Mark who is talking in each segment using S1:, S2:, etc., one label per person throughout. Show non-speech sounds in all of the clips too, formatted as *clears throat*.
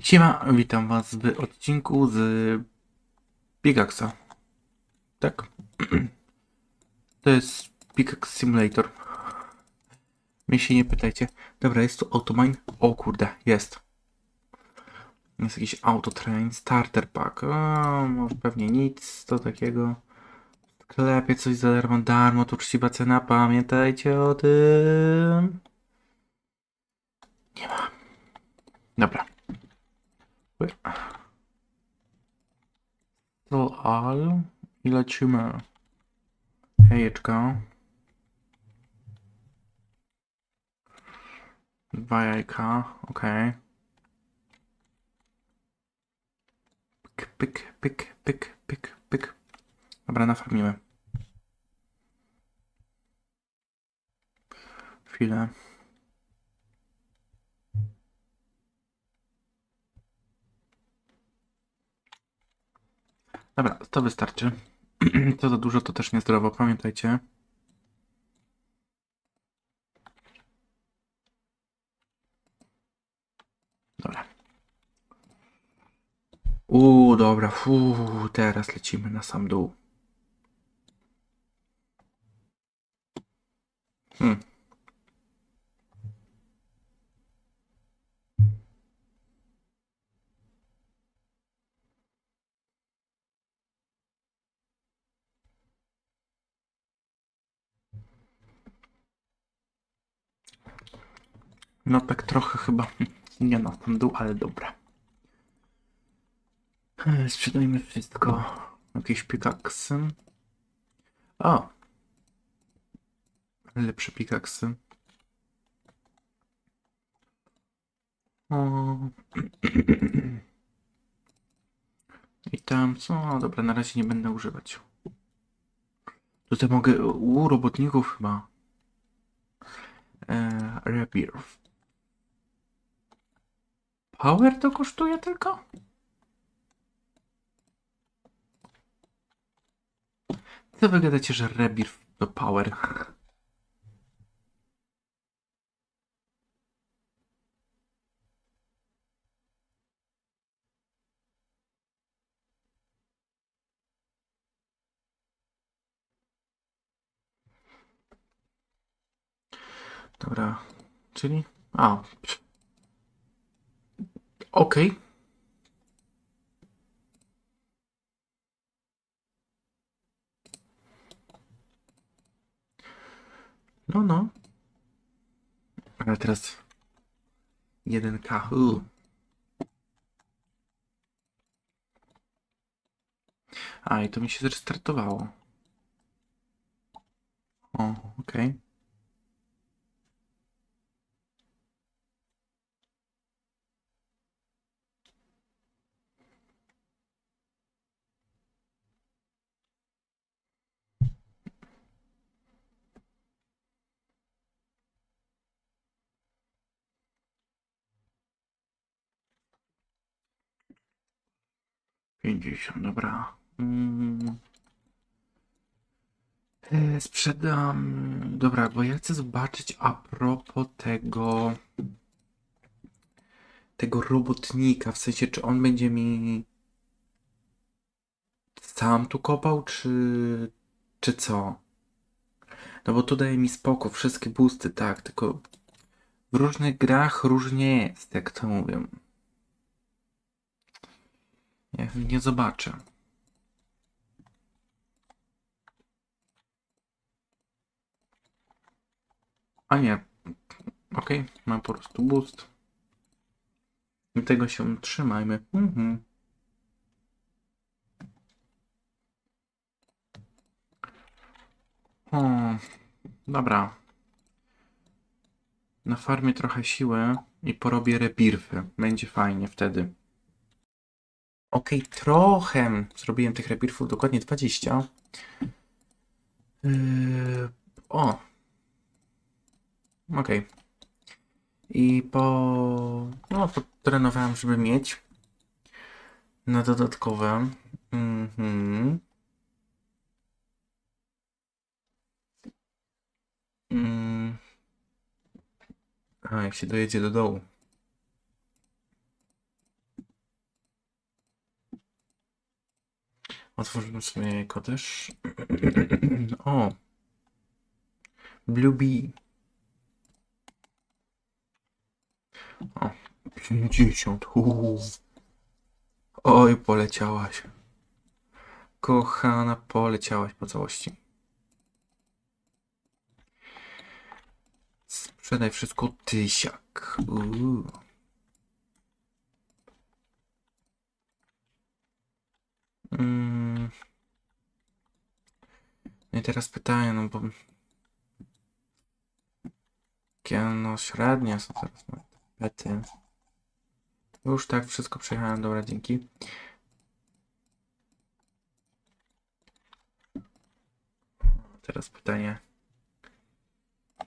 S1: Siema, witam was w odcinku z Pickaxa. Tak? *clears throat* To jest Pickaxe Simulator. Mnie się nie pytajcie. Dobra, jest tu Automine. O kurde, jest. Jest jakiś autotrain, starter pack. O, może pewnie nic, to takiego. W sklepie coś za darmo, darmo, to uczciwa cena, pamiętajcie o tym. Nie ma. Dobra. To al i lecimy. Jajeczka. Dwa jajka, okej. Pyk, pyk, pyk, pyk, pyk, pyk. Dobra, nafarmimy. Chwilę. Dobra, to wystarczy. *clears throat* Co za dużo, to też niezdrowo, pamiętajcie. Dobra. Uuu, dobra, fuu, teraz lecimy na sam dół. Hmm. No tak trochę chyba *laughs* nie na sam dół, ale dobra. Sprzedajmy wszystko. Jakieś pikaksy. O! Lepsze pikaksy. O. *clears throat* I tam co? O, dobra, na razie nie będę używać. Tutaj mogę u robotników chyba. E, Rebirth. Power to kosztuje tylko? Co wy gadacie, że Rebirth to Power? Dobra, czyli... A. Okej. No, no. Ale teraz 1K. u. A, i to mi się zrestartowało. O, okej. 50, dobra. Mm. E, Sprzedam. Dobra, bo ja chcę zobaczyć a propos tego. Tego robotnika. W sensie, czy on będzie mi. Sam tu kopał, czy. Czy co? No bo tu daje mi spoko, wszystkie boosty, tak, tylko w różnych grach różnie jest, jak to mówię. Nie, zobaczę. A nie. Okej, mam po prostu boost. I tego się trzymajmy. Mhm. O, dobra. Na farmie trochę siły i porobię rebirfy. Będzie fajnie wtedy. Okej, trochę zrobiłem tych rebirfów, dokładnie 20. Yy, o. Okej. I po... No, potrenowałem, żeby mieć na dodatkowe. Mhm. Mm. A, jak się dojedzie do dołu. Otworzymy sobie jajko też. *clears throat* O! Blue Bee. O, 50. Uuu. Oj, poleciałaś. Kochana, poleciałaś po całości. Sprzedaj wszystko tysiak. Uuu. Mm. No i teraz pytanie, no bo... Jakie no średnie są teraz moje tapety. Już tak, wszystko przejechałem, dobra, dzięki. Teraz pytanie.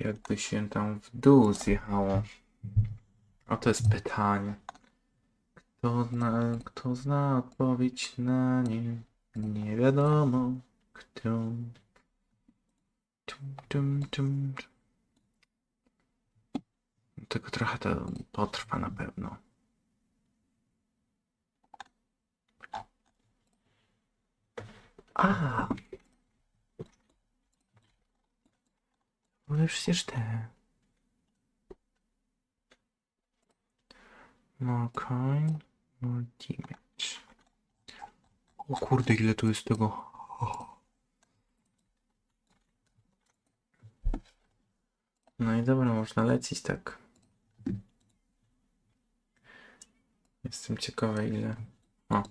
S1: Jakby się tam w dół zjechało? O, to jest pytanie. Kto zna, kto zna odpowiedź na nie? Nie wiadomo kto. Tum, tum, tum. Tylko trochę to potrwa na pewno. A! Ale przecież te. More coin, damage. O kurde, ile tu jest tego. No i dobra, można lecieć tak. Jestem ciekawy ile. O.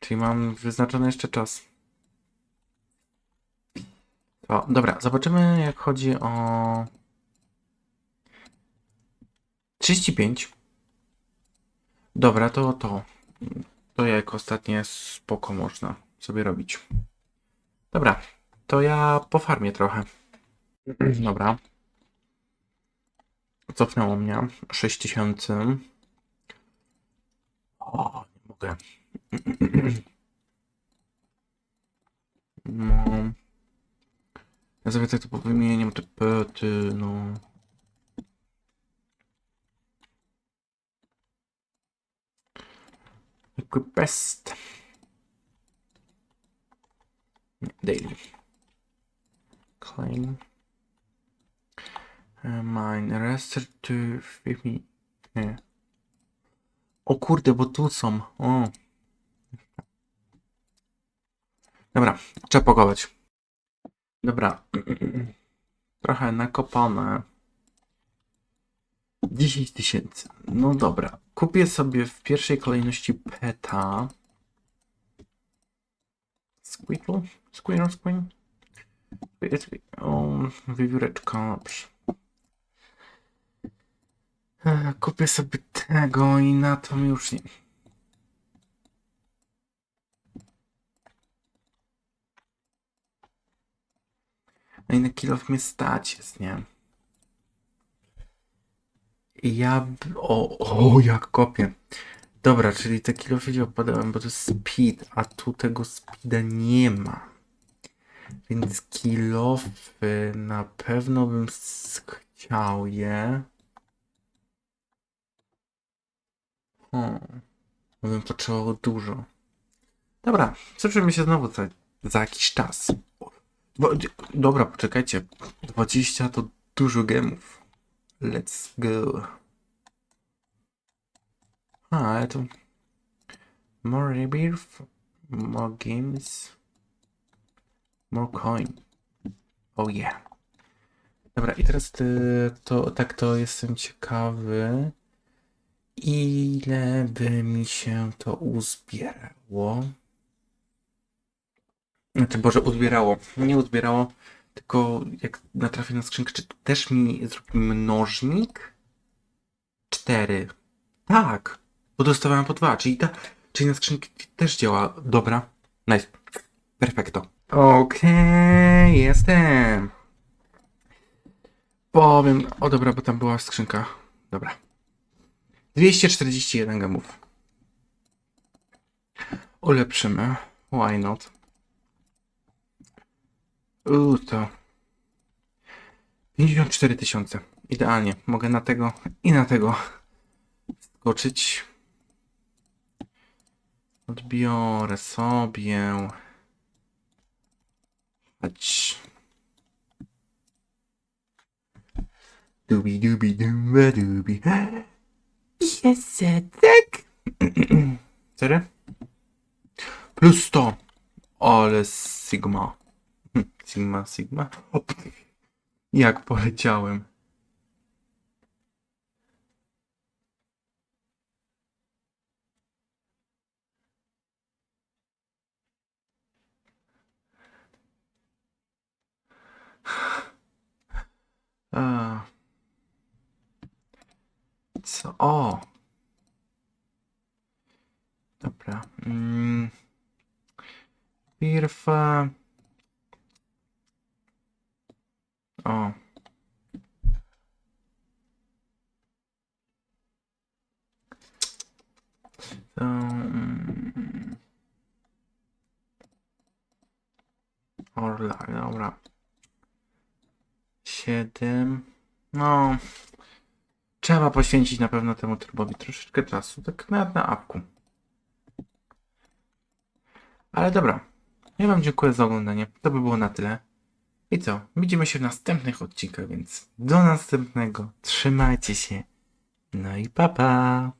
S1: Czyli mam wyznaczony jeszcze czas. O, dobra, zobaczymy jak chodzi o 35. Dobra, to to. To jak ostatnie spoko można sobie robić. Dobra, to ja po farmie trochę. *clears throat* Dobra. Cofnęło mnie 6000. O, nie mogę. *clears throat* No. Ja sobie tak to powymieniam te pety, no. Equip best. Daily. Claim. Uh, mine. Rester to feed me. Nie. O kurde, bo tu są. O. Dobra, trzeba pakować. Dobra. *clears throat* Trochę nakopane. 10 tysięcy. No dobra. Kupię sobie w pierwszej kolejności peta. Squeakle? Squeakle, squeakle? O, wiewióreczka. Dobrze. E, Kupię sobie tego i na to mi już nie. No i na kilo mnie stać jest, nie? Ja. O, o, jak kopię. Dobra, czyli te kilofy opadałem, bo to jest speed, a tu tego speeda nie ma. Więc kilofy na pewno bym chciał je. Bo bym potrzebował dużo. Dobra, słyszymy się znowu za, za jakiś czas. Bo, dobra, poczekajcie. 20 to dużo gemów. Let's go. A, ale to... More rebirth, more games, more coin. Oh yeah. Dobra, i teraz ty, to, tak to jestem ciekawy, ile by mi się to uzbierało. Znaczy, Boże, uzbierało. Nie uzbierało, tylko jak natrafię na skrzynkę, czy też mi zrobi mnożnik? Cztery. Tak, bo dostawałem po dwa, czyli ta, czyli na skrzynki też działa. Dobra, nice. Perfekto. Okej, jestem. Powiem, o dobra, bo tam była skrzynka. Dobra. 241 gemów. Ulepszymy. Why not? Uuu, to. 54 tysiące. Idealnie. Mogę na tego i na tego skoczyć. Odbiorę sobie. Chodź. Dubi dubi duba dubi. Tak. Cztery? *clears throat* Plus 100. Ale Sigma. Sigma, Sigma. *laughs* Jak poleciałem. A. Co? O! Dobra. Mm. Pierw. e, O. To, mm. Orla, dobra. Siedem. No. Trzeba poświęcić na pewno temu trybowi troszeczkę czasu. Tak nawet na apku. Ale dobra. Ja wam dziękuję za oglądanie. To by było na tyle. I co? Widzimy się w następnych odcinkach, więc do następnego. Trzymajcie się. No i pa pa.